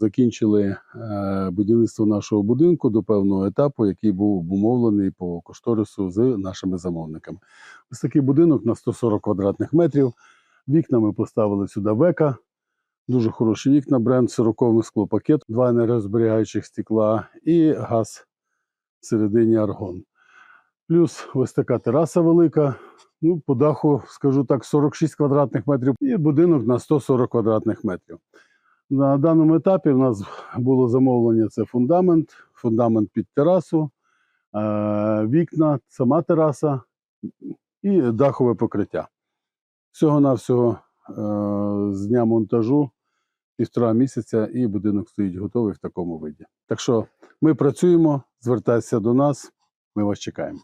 закінчили е, будівництво нашого будинку до певного етапу, який був обумовлений по кошторису з нашими замовниками. Ось такий будинок на 140 квадратних метрів. Вікна ми поставили сюди века. Дуже хороші вікна, бренд 40 склопакет, два енергозберігаючих стекла і газ всередині аргон. Плюс ось така тераса велика. Ну, по даху, скажу так, 46 квадратних метрів і будинок на 140 квадратних метрів. На даному етапі в нас було замовлення: це фундамент, фундамент під терасу, е, вікна, сама тераса і дахове покриття. Всього-навсього е, з дня монтажу півтора місяця, і будинок стоїть готовий в такому виді. Так що ми працюємо, звертайся до нас, ми вас чекаємо.